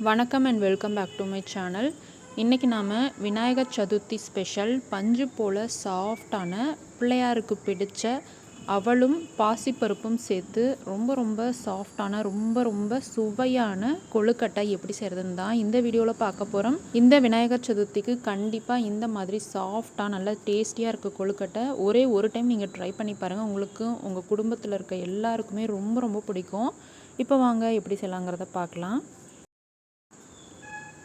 வணக்கம் and welcome back to my channel இன்றைக்கி நாம் விநாயகர் சதுர்த்தி ஸ்பெஷல் பஞ்சு போல் சாஃப்டான பிள்ளையாருக்கு பிடிச்ச அவளும் பாசிப்பருப்பும் சேர்த்து ரொம்ப ரொம்ப சாஃப்டான ரொம்ப ரொம்ப சுவையான கொழுக்கட்டை எப்படி செய்கிறதுன்னு தான் இந்த வீடியோவில் பார்க்க போகிறோம் இந்த விநாயகர் சதுர்த்திக்கு கண்டிப்பாக இந்த மாதிரி சாஃப்டாக நல்ல டேஸ்டியாக இருக்க கொழுக்கட்டை ஒரே ஒரு டைம் நீங்கள் ட்ரை பண்ணி பாருங்கள் உங்களுக்கு உங்கள் குடும்பத்தில் இருக்க எல்லாருக்குமே ரொம்ப ரொம்ப பிடிக்கும். இப்போ வாங்க எப்படி செய்யலாங்கிறத பார்க்கலாம்.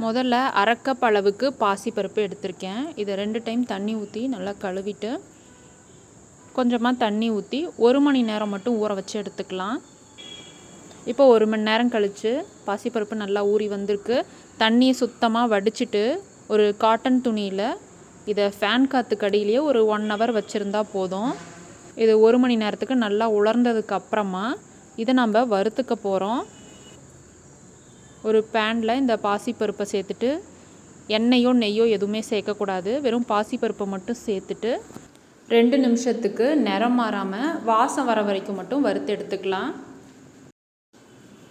முதல்ல அரைக்கப் அளவுக்கு பாசிப்பருப்பு எடுத்திருக்கேன். இதை ரெண்டு டைம் தண்ணி ஊற்றி நல்லா கழுவிட்டு கொஞ்சமாக தண்ணி ஊற்றி ஒரு மணி நேரம் மட்டும் ஊற வச்சு எடுத்துக்கலாம். இப்போ ஒரு மணி நேரம் கழித்து பாசிப்பருப்பு நல்லா ஊறி வந்திருக்கு. தண்ணியை சுத்தமாக வடிச்சிட்டு ஒரு காட்டன் துணியில் இதை ஃபேன் காற்று கடியிலேயே ஒரு ஒன் ஹவர் வச்சுருந்தா போதும். இது ஒரு மணி நேரத்துக்கு நல்லா உலர்ந்ததுக்கு அப்புறமா இதை நம்ம வறுத்துக்க போகிறோம் ஒரு பேனில் இந்த பாசிப்பருப்பை சேர்த்துட்டு எண்ணெயோ நெய்யோ எதுவுமே சேர்க்கக்கூடாது. வெறும் பாசிப்பருப்பை மட்டும் சேர்த்துட்டு ரெண்டு நிமிஷத்துக்கு நிறம் மாறாமல் வாசம் வர வரைக்கும் மட்டும் வறுத்து எடுத்துக்கலாம்.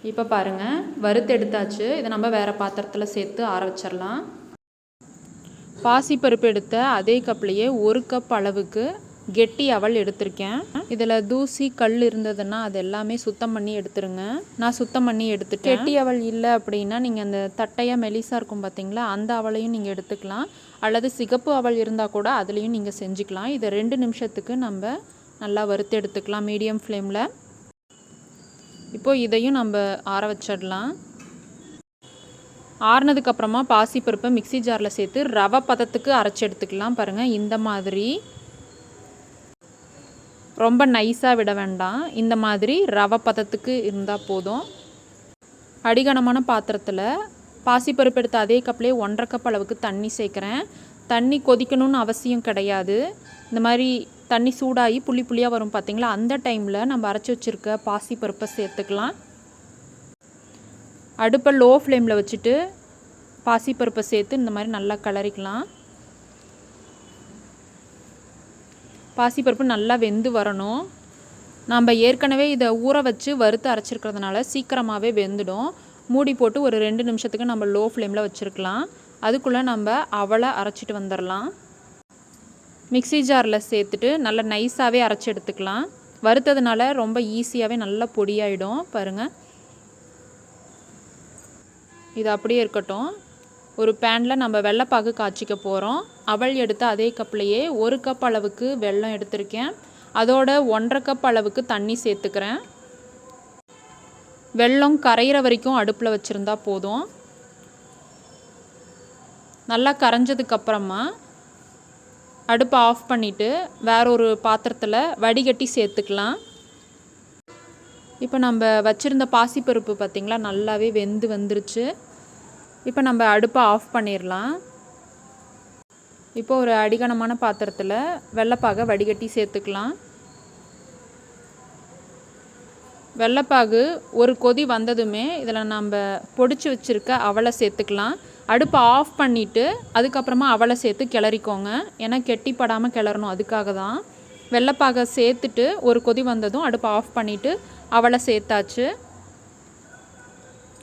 இப்போ பாருங்கள் வறுத்து எடுத்தாச்சு. இதை நம்ம வேறு பாத்திரத்தில் சேர்த்து ஆற வச்சிடலாம் பாசிப்பருப்பு எடுத்த அதே கப்லேயே ஒரு கப் அளவுக்கு கெட்டி அவல் எடுத்திருக்கேன். இதில் தூசி கல் இருந்ததுன்னா அது எல்லாமே சுத்தம் பண்ணி எடுத்துருங்க. நான் சுத்தம் பண்ணி எடுத்துட்டேன். கெட்டி அவல் இல்லை அப்படின்னா நீங்கள் அந்த தட்டையாக மெலிசாக இருக்கும் பார்த்தீங்களா அந்த அவளையும் நீங்கள் எடுத்துக்கலாம். அல்லது சிகப்பு அவல் இருந்தால் கூட அதுலேயும் நீங்கள் செஞ்சுக்கலாம். இதை ரெண்டு நிமிஷத்துக்கு நம்ம நல்லா வறுத்து எடுத்துக்கலாம் மீடியம் ஃப்ளேமில். இப்போது இதையும் நம்ம ஆற வச்சிடலாம். ஆறுனதுக்கப்புறமா பாசிப்பருப்பை மிக்சி ஜாரில் சேர்த்து ரவை பதத்துக்கு அரைச்சி எடுத்துக்கலாம் பாருங்கள் இந்த மாதிரி. ரொம்ப நைஸாக விட வேண்டாம். இந்த மாதிரி ரவை பதத்துக்கு இருந்தால் போதும். அடிகனமான பாத்திரத்தில் பாசிப்பருப்பு எடுத்த அதே கப்லேயே ஒன்றரை கப் அளவுக்கு தண்ணி சேர்க்குறேன். தண்ணி கொதிக்கணும்னு அவசியம் கிடையாது. இந்த மாதிரி தண்ணி சூடாகி புளி புளியாக வரும் பார்த்திங்களா அந்த டைமில் நம்ம அரைச்சி வச்சுருக்க பாசிப்பருப்பை சேர்த்துக்கலாம். அடுப்பை லோ ஃப்ளேமில் வச்சுட்டு பாசிப்பருப்பை சேர்த்து இந்த மாதிரி நல்லா கிளறிக்கலாம். பாசிப்பருப்பு நல்லா வெந்து வரணும். நம்ம ஏற்கனவே இதை ஊற வச்சு வறுத்து அரைச்சிருக்கிறதுனால சீக்கிரமாகவே வெந்துடும். மூடி போட்டு ஒரு ரெண்டு நிமிஷத்துக்கு நம்ம லோ ஃப்ளேமில் வச்சுருக்கலாம். அதுக்குள்ளே நம்ம அவளை அரைச்சிட்டு வந்துடலாம் மிக்சி ஜாரில் சேர்த்துட்டு நல்லா நைஸாகவே அரைச்சி எடுத்துக்கலாம். வறுத்ததுனால ரொம்ப ஈஸியாகவே நல்லா பொடியாயிடும். பாருங்கள் இது அப்படியே இருக்கட்டும். ஒரு பேனில் நம்ம வெள்ளைப்பாகு காய்ச்சிக்க போகிறோம் அவள் எடுத்த அதே கப்லேயே ஒரு கப் அளவுக்கு வெல்லம் எடுத்திருக்கேன். அதோட ஒன்றரை கப் அளவுக்கு தண்ணி சேர்த்துக்கிறேன். வெல்லம் கரையிற வரைக்கும் அடுப்பில் வச்சுருந்தா போதும். நல்லா கரைஞ்சதுக்கப்புறமா அடுப்பை ஆஃப் பண்ணிவிட்டு வேற ஒரு பாத்திரத்தில் வடிகட்டி சேர்த்துக்கலாம். இப்போ நம்ம வச்சுருந்த பாசிப்பருப்பு பார்த்திங்களா நல்லாவே வெந்து வந்துருச்சு. இப்போ நம்ம அடுப்பை ஆஃப் பண்ணிடலாம் இப்போ ஒரு அடிகனமான பாத்திரத்தில் வெள்ளைப்பாகை வடிகட்டி சேர்த்துக்கலாம். வெள்ளைப்பாகு ஒரு கொதி வந்ததுமே இதில் நம்ம பொடிச்சு வச்சுருக்க அவளை சேர்த்துக்கலாம். அடுப்பை ஆஃப் பண்ணிவிட்டு அதுக்கப்புறமா அவளை சேர்த்து கிளறிக்கோங்க. ஏன்னா கெட்டிப்படாமல் கிளறணும் அதுக்காக தான். வெள்ளைப்பாகை சேர்த்துட்டு ஒரு கொதி வந்ததும் அடுப்பை ஆஃப் பண்ணிவிட்டு அவளை சேர்த்தாச்சு.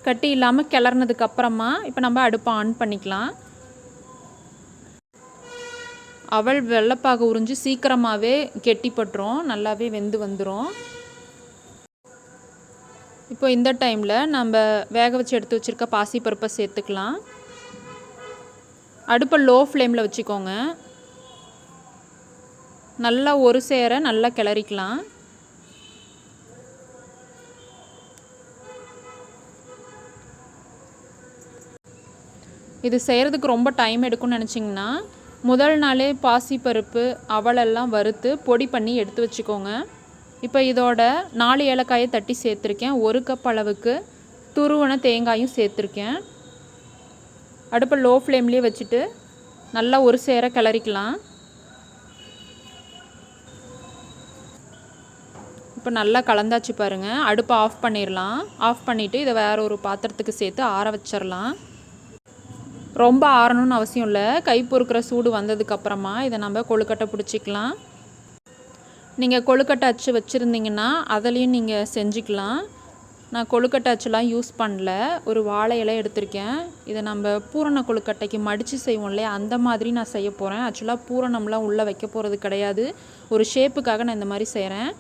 கட்டி இல்லாமல் கிளறினதுக்கு அப்புறமா இப்போ நம்ம அடுப்பை ஆன் பண்ணிக்கலாம். அவள் வெள்ளைப்பாக உறிஞ்சு சீக்கிரமாகவே கெட்டிப்பட்டுரும். நல்லாவே வெந்து வந்துடும் இப்போ இந்த டைமில் நம்ம வேக வச்சு எடுத்து வச்சுருக்க பாசிப்பருப்பை சேர்த்துக்கலாம். அடுப்பை லோ ஃப்ளேமில் வச்சுக்கோங்க. நல்லா ஒரு சேர நல்லா கிளறிக்கலாம். இது செய்கிறதுக்கு ரொம்ப டைம் எடுக்கும்னு நினச்சிங்கன்னா முதல் நாளே பாசிப்பருப்பு அவலெல்லாம் வறுத்து பொடி பண்ணி எடுத்து வச்சுக்கோங்க. இப்போ இதோட நாலு ஏலக்காயை தட்டி சேர்த்துருக்கேன். ஒரு கப் அளவுக்கு துருவன தேங்காயும் சேர்த்துருக்கேன். அடுப்பை லோ ஃப்ளேம்லேயே வச்சுட்டு நல்லா ஒரு சேர கிளறிக்கலாம். இப்போ நல்லா கலந்தாச்சு பாருங்கள் அடுப்பை ஆஃப் பண்ணிடலாம் ஆஃப் பண்ணிவிட்டு இதை வேறு ஒரு பாத்திரத்துக்கு சேர்த்து ஆற வச்சிடலாம் ரொம்ப ஆறணும்னு அவசியம் இல்லை. கை பொறுக்கிற சூடு வந்ததுக்கப்புறமா இதை நம்ம கொழுக்கட்டை பிடிச்சிக்கலாம். நீங்கள் கொழுக்கட்டை அச்சு வச்சுருந்தீங்கன்னா அதுலேயும் நீங்கள் செஞ்சுக்கலாம். நான் கொழுக்கட்டை அச்சுலாம் யூஸ் பண்ணல. ஒரு வாழை இலை எடுத்திருக்கேன். இதை நம்ம பூரண கொழுக்கட்டைக்கு மடித்து செய்வோம் இல்லையா? அந்த மாதிரி நான் செய்ய போகிறேன் ஆக்சுவலாக பூரணம்லாம் உள்ளே வைக்க போகிறது கிடையாது. ஒரு ஷேப்புக்காக நான் இந்த மாதிரி செய்கிறேன்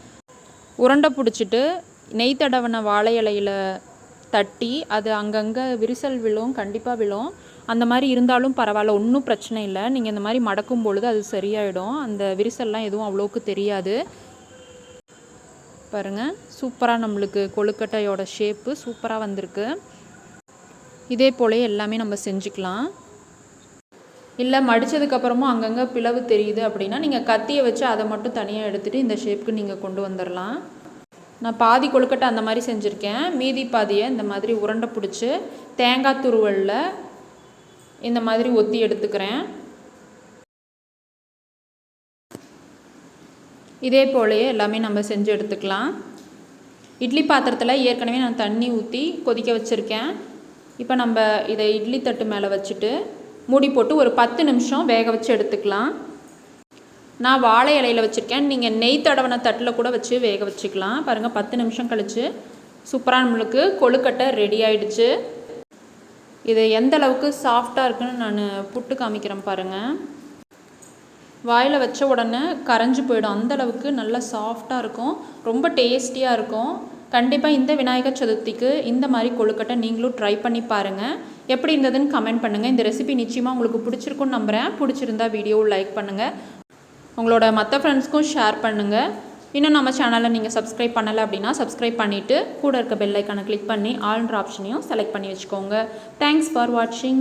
உருண்டை பிடிச்சிட்டு நெய் தடவன வாழை இலையில் தட்டி அது அங்கங்கே விரிசல் விழும் கண்டிப்பாக விழும். அந்த மாதிரி இருந்தாலும் பரவாயில்ல ஒன்றும் பிரச்சனை இல்லை. நீங்கள் இந்த மாதிரி மடக்கும் பொழுது அது சரியாயிடும். அந்த விரிசல்லாம் எதுவும் அவ்வளோக்கு தெரியாது. பாருங்கள் சூப்பராக நம்மளுக்கு கொழுக்கட்டையோட ஷேப்பு சூப்பராக வந்திருக்கு. இதே போல எல்லாமே நம்ம செஞ்சுக்கலாம். இல்லை மடித்ததுக்கப்புறமும் அங்கங்கே பிளவு தெரியுது அப்படின்னா நீங்கள் கத்தியை வச்சு அதை மட்டும் தனியாக எடுத்துகிட்டு இந்த ஷேப்புக்கு நீங்கள் கொண்டு வந்துடலாம் நான் பாதி கொழுக்கட்டை அந்த மாதிரி செஞ்சுருக்கேன். மீதி பாதியை இந்த மாதிரி உருண்டை பிடிச்சி தேங்காய் துருவலில் இந்த மாதிரி ஒத்தி எடுத்துக்கிறேன். இதே போலயே எல்லாமே நம்ம செஞ்சு எடுத்துக்கலாம். இட்லி பாத்திரத்தில் ஏற்கனவே நான் தண்ணி ஊற்றி கொதிக்க வச்சுருக்கேன். இப்போ நம்ம இதை இட்லி தட்டு மேலே வச்சுட்டு மூடி போட்டு ஒரு பத்து நிமிஷம் வேக வச்சு எடுத்துக்கலாம். நான் வாழை இலையில் வச்சுருக்கேன். நீங்கள் நெய் தடவன தட்டில் கூட வச்சு வேக வச்சுக்கலாம். பாருங்கள் பத்து நிமிஷம் கழித்து சூப்பராக நம்மளுக்கு கொழுக்கட்டை ரெடி ஆயிடுச்சு. இது எந்த அளவுக்கு சாஃப்டாக இருக்குன்னு நான் புட்டு காமிக்கிறேன் பாருங்கள் வாயில் வச்ச உடனே கரைஞ்சி போயிடும். அந்த அளவுக்கு நல்லா சாஃப்டாக இருக்கும். ரொம்ப டேஸ்டியாக இருக்கும். கண்டிப்பாக இந்த விநாயகர் சதுர்த்திக்கு இந்த மாதிரி கொழுக்கட்டை நீங்களும் ட்ரை பண்ணி பாருங்கள் எப்படி இருந்ததுன்னு கமெண்ட் பண்ணுங்கள் இந்த ரெசிபி நிச்சயமாக உங்களுக்கு பிடிச்சிருக்குன்னு நம்புகிறேன் பிடிச்சிருந்தா வீடியோவை லைக் பண்ணுங்கள் உங்களோட மற்ற ஃப்ரெண்ட்ஸ்க்கும் ஷேர் பண்ணுங்கள் இன்னும் நம்ம சேனலை நீங்கள் சப்ஸ்கிரைப் பண்ணலை அப்படின்னா சப்ஸ்கிரைப் பண்ணிவிட்டு கூட இருக்க பெல்லைக்கான கிளிக் பண்ணி ஆல்ன்ற ஆப்ஷனையும் செலக்ட் பண்ணி வச்சுக்கோங்க. தேங்க்ஸ் ஃபார் வாட்சிங்